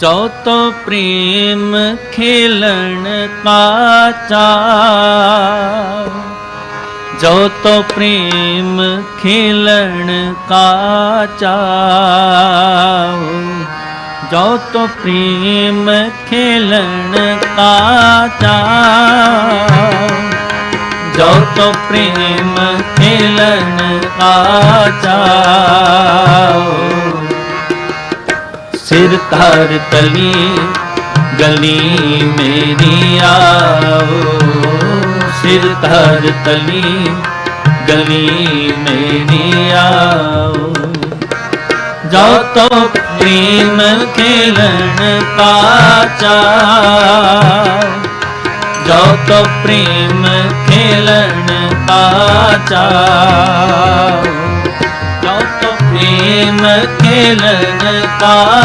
ਜੋ ਤੋ ਪ੍ਰੇਮ ਖੇਲਣ ਕਾ ਚਾਉ ਜੋ ਤੋ ਪ੍ਰੇਮ ਖੇਲਣ ਕਾ ਚਾਉ ਜੋ ਤੋ ਪ੍ਰੇਮ ਖੇਲਣ ਕਾਚਾ, ਜੋ ਤੋ ਪ੍ਰੇਮ ਖੇਲਣ ਕਾਚਾ। ਸਿਰ ਧਰ ਤਲੀ, ਗਲੀ ਮੇਰੀ ਆਓ। ਸਿਰ ਧਰ ਤਲੀ, ਗਲੀ ਮੇਰੀ ਆਓ। ਜੋ ਤੋ ਪ੍ਰੇਮ ਖੇਲਣ ਪਾਚਾ। ਜੋ ਤੋ ਪ੍ਰੇਮ ਖੇਲਣ ਪਾਚਾ। ਜੋ ਤੋ ਪ੍ਰੇਮ ਖੇਲਣ ਪਾ